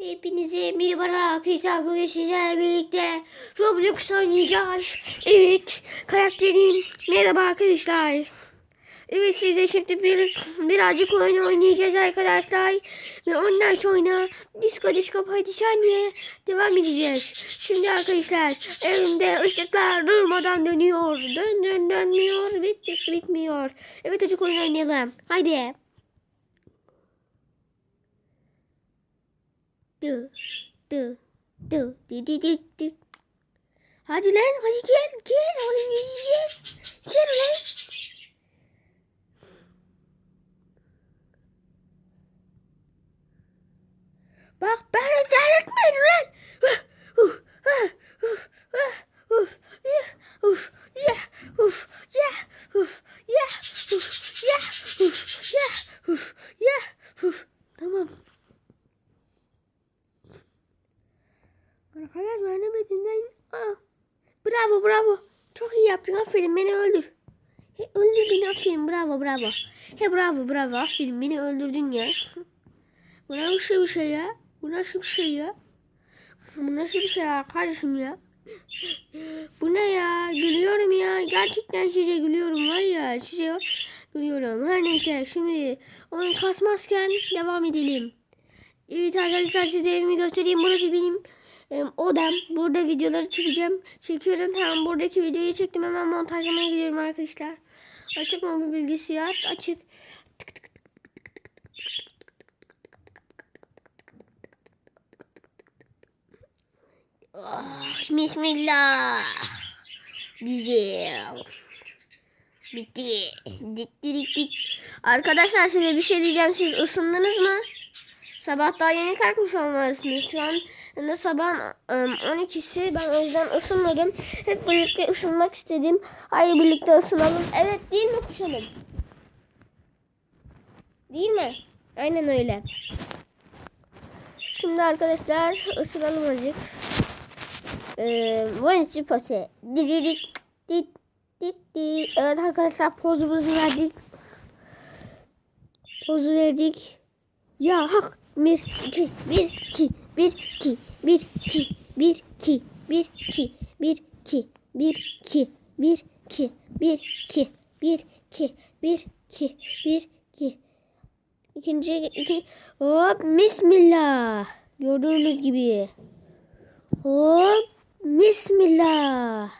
Hepinize merhaba arkadaşlar. Bugün sizlerle birlikte Roblox oynayacağız. Evet. Karakterim. Merhaba arkadaşlar. Evet size şimdi bir, birazcık oyun oynayacağız arkadaşlar. Ve ondan sonra disco disco party saniye devam edeceğiz. Şimdi arkadaşlar elimde ışıklar durmadan dönüyor. Dön dön dönmüyor. Bit bit bitmiyor. Evet çocuk oyun oynayalım. Haydi. do do do do do do do. back, lan hadi gel gel Yeah gel. yeah lan. yeah beni yeah lan. Yeah. Arkadaş veremediğinden... Aa, bravo bravo. Çok iyi yaptın aferin beni öldür. He, öldür beni aferin bravo bravo. He bravo bravo aferin beni öldürdün ya. Bu nasıl bir şey ya? Bu nasıl bir şey ya? Bu nasıl bir şey ya kardeşim ya? Bu ne ya? Gülüyorum ya. Gerçekten size gülüyorum var ya. Size gülüyorum. Her neyse şimdi onu kasmazken devam edelim. Evet arkadaşlar size evimi göstereyim. Burası benim odam. Burada videoları çekeceğim. Çekiyorum. Tamam buradaki videoyu çektim. Hemen montajlamaya gidiyorum arkadaşlar. Açık mı bu bilgisayar? Açık. Oh, bismillah. Güzel. Bitti. Dikti dikti. Arkadaşlar size bir şey diyeceğim. Siz ısındınız mı? Sabah daha yeni kalkmış olmalısınız. Şu an da sabah 12'si. Ben o yüzden ısınmadım. Hep birlikte ısınmak istedim. Hayır birlikte ısınalım. Evet değil mi kuşalım? Değil mi? Aynen öyle. Şimdi arkadaşlar ısınalım azıcık. Ee, pası. Diririk. Dit. Dit. Dit. Evet arkadaşlar pozumuzu verdik. Pozu verdik. Ya hak. Bir, iki, bir, iki, bir, iki, bir, iki, bir, iki, bir, iki, bir, iki, bir, iki, bir, iki, bir, iki, bir, iki, bir, iki, bir, iki. İkinci, iki, hop, bismillah. Gördüğünüz gibi. Hop, bismillah.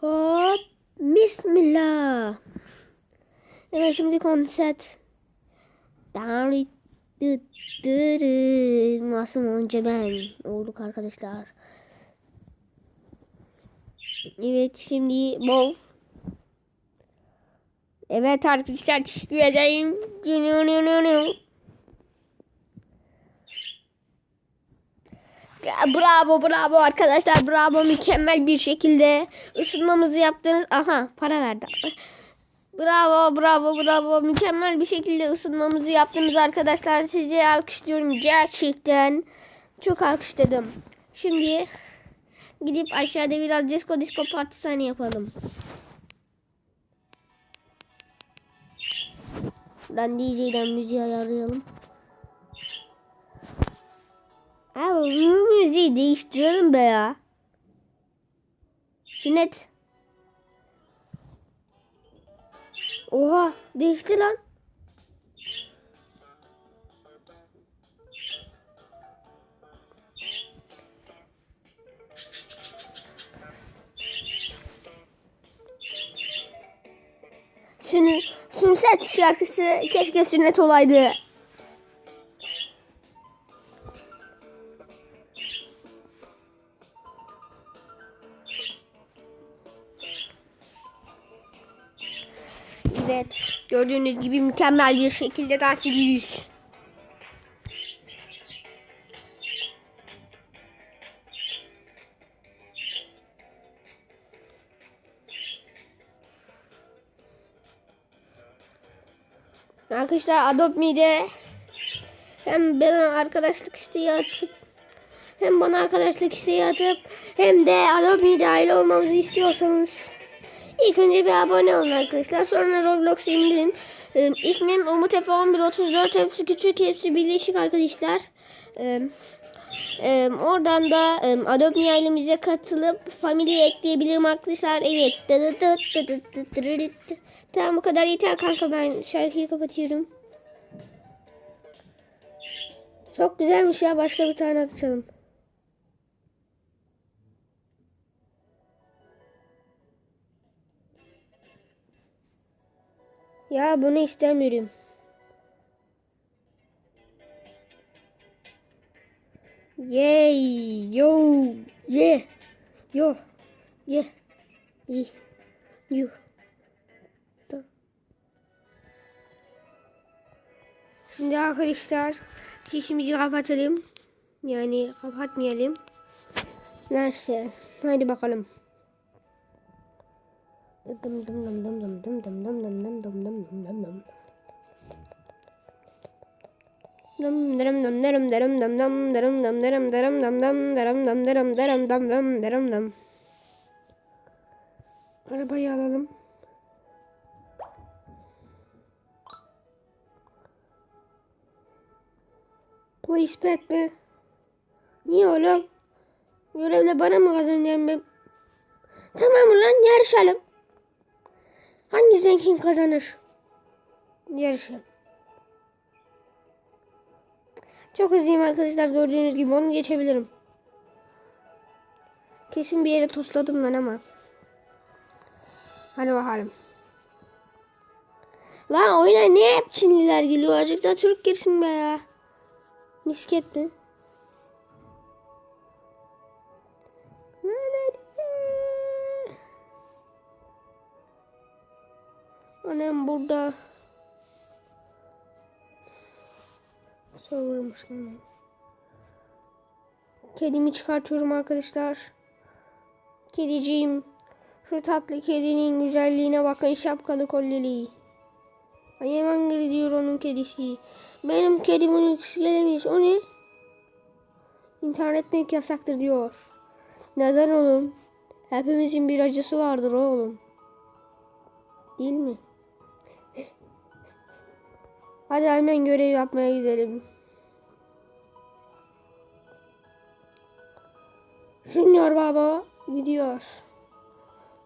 Hop, bismillah. Evet şimdi konser. Dari dı dı Masum önce ben olduk arkadaşlar. Evet şimdi bol. Evet arkadaşlar teşekkür ederim. Bravo bravo arkadaşlar bravo mükemmel bir şekilde ısınmamızı yaptınız. Aha para verdi. Bravo bravo bravo mükemmel bir şekilde ısınmamızı yaptınız arkadaşlar. Sizi alkışlıyorum gerçekten. Çok alkışladım. Şimdi gidip aşağıda biraz disco disco parti sahne yapalım. Buradan DJ'den müziği ayarlayalım. Abi bu müziği değiştirelim be ya. Sünnet. Oha değişti lan. Sünü, sünset şarkısı keşke sünnet olaydı. Gördüğünüz gibi mükemmel bir şekilde dans ediyoruz. Arkadaşlar Adopt Me'de hem bana arkadaşlık isteği atıp hem bana arkadaşlık isteği atıp hem de Adopt Me dahil olmamızı istiyorsanız İlk önce bir abone olun arkadaşlar. Sonra Roblox indirin. Ee, ismim Umut Efe 1134. Hepsi küçük, hepsi birleşik arkadaşlar. Ee, e, oradan da e, Adobe ailemize katılıp family ekleyebilirim arkadaşlar. Evet. Tamam bu kadar yeter kanka ben şarkıyı kapatıyorum. Çok güzelmiş ya başka bir tane atışalım. Ya bunu istemiyorum. Yay, yo, ye, yo, ye, ye, yo. Tamam. Şimdi arkadaşlar sesimizi kapatalım. Yani kapatmayalım. Neyse. Hadi bakalım. Dım dım dım dım dım dım dım dım dım dım dım dım dım dım dım. Dum daram dum daram daram dum dum daram dum daram daram dum dum daram dum daram daram dum dum daram dum. Arabayı alalım. Police pet mi? Niye oğlum? Görevle bana mı kazanacaksın ben? Tamam ulan yarışalım. Hangi zengin kazanır? Yarışalım. Çok hızlıyım arkadaşlar gördüğünüz gibi onu geçebilirim. Kesin bir yere tosladım ben ama. Hadi bakalım. Lan oyuna niye hep Çinliler geliyor? Azıcık da Türk girsin be ya. Misket mi? Burada. Sorulmuş lan. Kedimi çıkartıyorum arkadaşlar. Kediciğim. Şu tatlı kedinin güzelliğine bakın şapkalı kolleli. Ay hemen gidiyor onun kedisi. Benim kedim onu gelemeyiz. O ne? İntihar etmek yasaktır diyor. Neden oğlum? Hepimizin bir acısı vardır oğlum. Değil mi? Hadi hemen görev yapmaya gidelim. Junior baba gidiyor.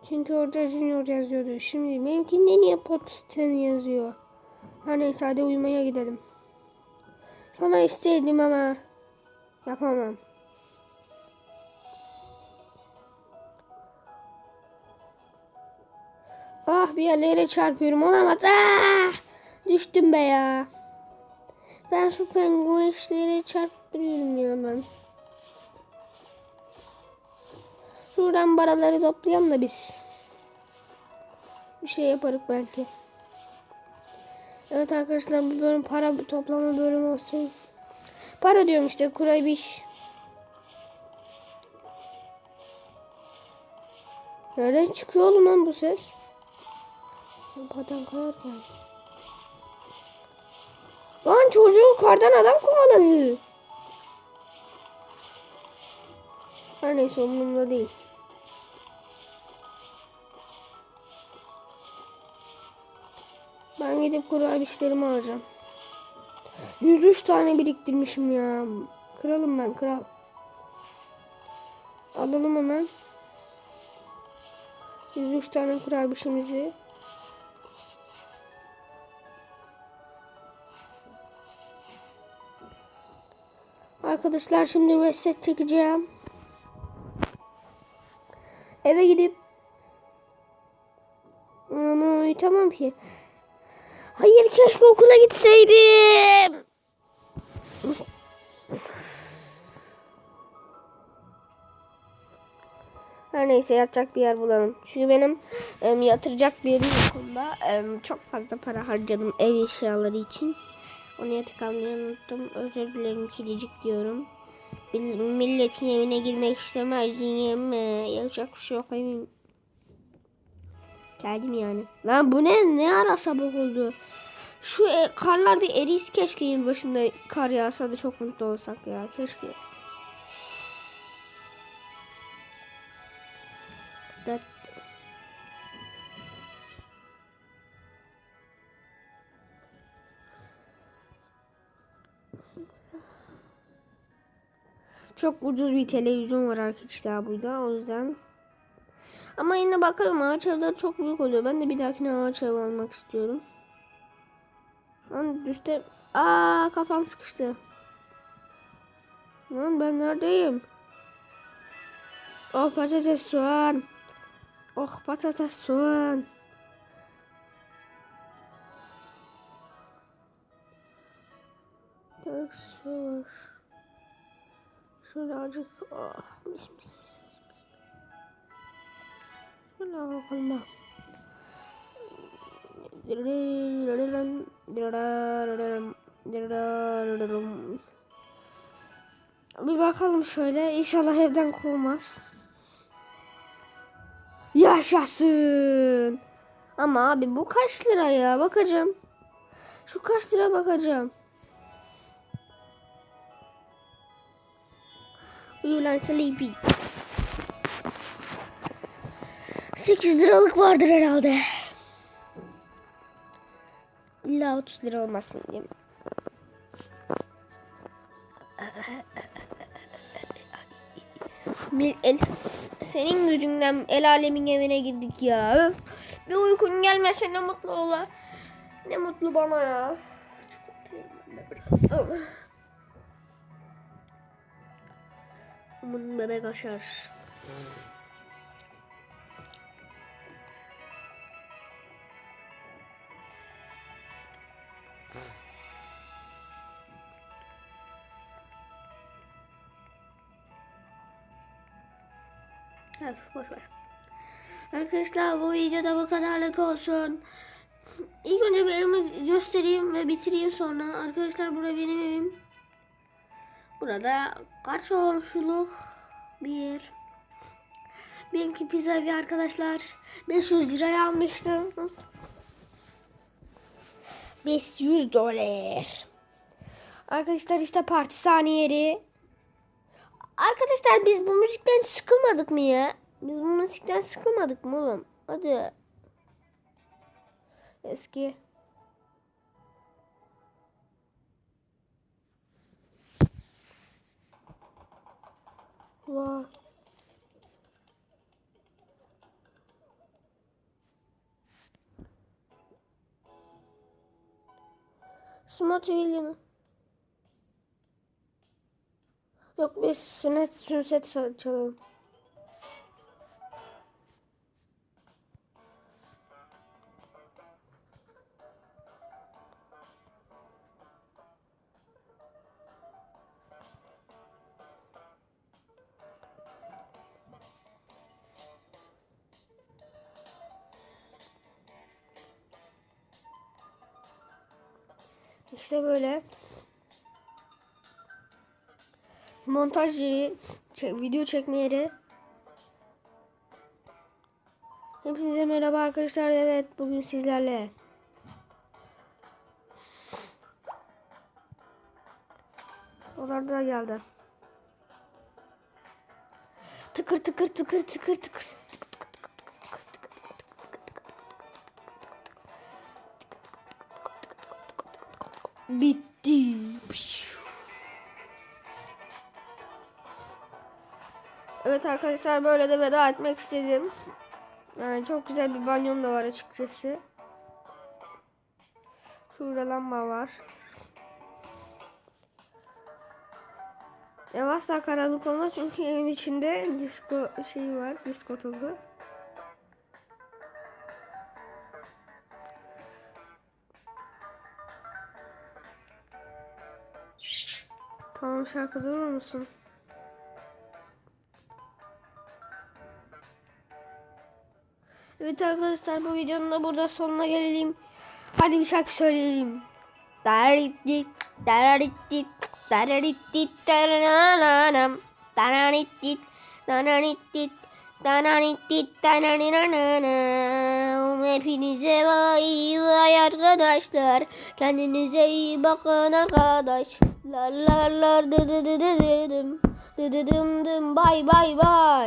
Çünkü orada Junior yazıyordu. Şimdi benimkinde niye Potsdam yazıyor? Her neyse hadi uyumaya gidelim. Sana istedim ama yapamam. Ah bir yerlere çarpıyorum olamaz. Ah! Düştüm be ya. Ben şu penguenlere çarptırıyorum ya ben. Şuradan paraları toplayalım da biz. Bir şey yaparız belki. Evet arkadaşlar bu bölüm para toplama bölümü olsun. Para diyorum işte kuray bir iş. Nereden çıkıyor lan bu ses? Paten kayar geldi. Lan çocuğu kardan adam kovaladı. Her neyse umurumda değil. Ben gidip kurabişlerimi alacağım. 103 tane biriktirmişim ya. Kralım ben kral. Alalım hemen. 103 tane kurabişimizi. Arkadaşlar şimdi reset çekeceğim. Eve gidip onu uyutamam ki. Hayır keşke okula gitseydim. Her neyse yatacak bir yer bulalım. Çünkü benim em, yatıracak bir yerim yok çok fazla para harcadım ev eşyaları için. Onu tıklamayı unuttum. Özür dilerim kilicik diyorum. Milletin evine girmek istemezdim. Yapacak bir şey yok. Evim. Geldim yani. Lan bu ne? Ne ara sabah oldu? Şu e, karlar bir eris keşke yılbaşında kar yağsa da çok mutlu olsak ya. Keşke. Dat- Çok ucuz bir televizyon var arkadaşlar burada o yüzden. Ama yine bakalım ağaç evler çok büyük oluyor. Ben de bir dahakine ağaç ev almak istiyorum. Lan üstte... Aa kafam sıkıştı. Lan ben neredeyim? Oh patates soğan. Oh patates soğan. Tek sor. Şöyle acık. Oh mis mis mis. mis. Şöyle bakalım. Bir bakalım şöyle. İnşallah evden kovmaz. Yaşasın. Ama abi bu kaç lira ya? Bakacağım. Şu kaç lira bakacağım. Ulan Sleepy. 8 liralık vardır herhalde. İlla 30 lira olmasın mi? Bir el, senin yüzünden el alemin evine girdik ya. Öf. Bir uykun gelmese ne mutlu ola. Ne mutlu bana ya. Çok mutluyum ben. Aman bebek aşar. Öf, boş ver. Arkadaşlar bu videoda bu kadarlık olsun. İlk önce bir evimi göstereyim ve bitireyim sonra. Arkadaşlar burada benim evim. Burada karşı komşuluk bir. Benimki pizza evi arkadaşlar. 500 liraya almıştım. 500 dolar. Arkadaşlar işte parti sahne yeri. Arkadaşlar biz bu müzikten sıkılmadık mı ya? Biz bu müzikten sıkılmadık mı oğlum? Hadi. Eski. Vay. TV'li Yok biz sünnet sünset çalalım. İşte böyle montaj yeri, çek, video çekme yeri. Hepinize merhaba arkadaşlar. Evet bugün sizlerle. Onlar da geldi. Tıkır tıkır tıkır tıkır tıkır. Bitti. Evet arkadaşlar böyle de veda etmek istedim. Yani çok güzel bir banyom da var açıkçası. Şurada var. Ev asla karanlık olmaz çünkü evin içinde disco şeyi var. Disco topu. Tamam şarkı durur musun? Evet arkadaşlar bu videonun da burada sonuna gelelim. Hadi bir şarkı söyleyelim. Dararittik, dararittik, dararittik, darananam, dararittik, dararittik, dararittik, darananam. Hepinize vay vay arkadaşlar. Kendinize iyi bakın arkadaş. Lar lar lar dı dı dı dı dım. Dı dı dım bay bay bay.